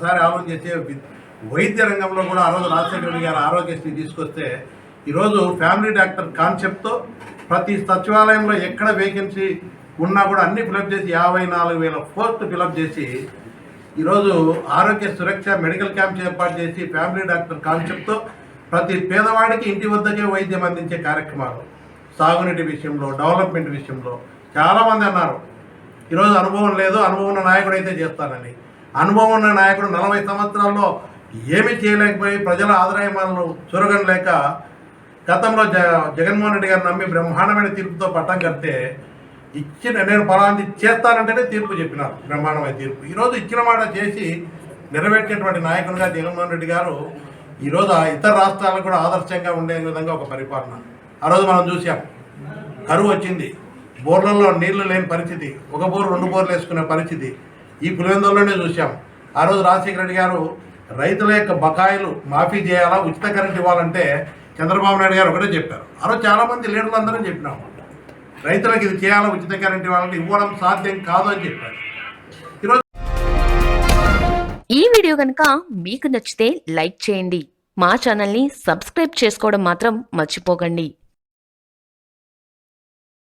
ఒకసారి ఆలోచన చేస్తే వైద్య రంగంలో కూడా ఆ రోజు రాజశేఖర గారు ఆరోగ్యశ్రీ తీసుకొస్తే ఈరోజు ఫ్యామిలీ డాక్టర్ కాన్సెప్ట్తో ప్రతి సచివాలయంలో ఎక్కడ వేకెన్సీ ఉన్నా కూడా అన్ని ఫిలప్ చేసి యాభై నాలుగు వేల పోస్ట్ ఫిలప్ చేసి ఈరోజు ఆరోగ్య సురక్ష మెడికల్ క్యాంప్స్ ఏర్పాటు చేసి ఫ్యామిలీ డాక్టర్ కాన్సెప్ట్తో ప్రతి పేదవాడికి ఇంటి వద్దకే వైద్యం అందించే కార్యక్రమాలు. సాగునీటి విషయంలో డెవలప్మెంట్ విషయంలో చాలామంది అన్నారు. ఈరోజు అనుభవం లేదు అనుభవం ఉన్న నాయకుడు అయితే చేస్తానని. అనుభవం ఉన్న నాయకుడు నలభై సంవత్సరాల్లో ఏమీ చేయలేకపోయి ప్రజల ఆదాయమాలను చురగనలేక గతంలో జ జగన్మోహన్ రెడ్డి గారు నమ్మి బ్రహ్మాండమైన తీర్పుతో పట్టం కడితే ఇచ్చిన నేను ఫలాంటి చేస్తానంటేనే తీర్పు చెప్పినారు. బ్రహ్మాండమైన తీర్పు. ఈరోజు ఇచ్చిన మాట చేసి నెరవేర్చేటువంటి నాయకునిగా జగన్మోహన్ రెడ్డి గారు ఈరోజు ఇతర రాష్ట్రాలకు కూడా ఆదర్శంగా ఉండే విధంగా ఒక పరిపాలన. ఆ రోజు మనం చూసాం కరువు వచ్చింది. బోర్లలో నీళ్ళు లేని పరిస్థితి. ఒక బోర్ రెండు బోర్లు వేసుకునే పరిస్థితి. ఈ పులివెందుల్లోనే చూసాం ఆ రోజు రాజశేఖర రెడ్డి గారు రైతుల యొక్క బకాయిలు మాఫీ చేయాలా ఉచిత కరెంట్ ఇవ్వాలంటే చంద్రబాబు నాయుడు గారు ఒకటే చెప్పారు. ఆ రోజు చాలామంది లీడర్లు అందరం చెప్పినాం. రైతులకు ఇది చేయాలా ఉచిత కరెంట్ ఇవ్వాలంటే ఇవ్వడం సాధ్యం కాదు అని చెప్పారు. ఈరోజు ఈ వీడియో కనుక మీకు నచ్చితే లైక్ చేయండి. మా ఛానల్ని సబ్స్క్రైబ్ చేసుకోవడం మాత్రం మర్చిపోకండి.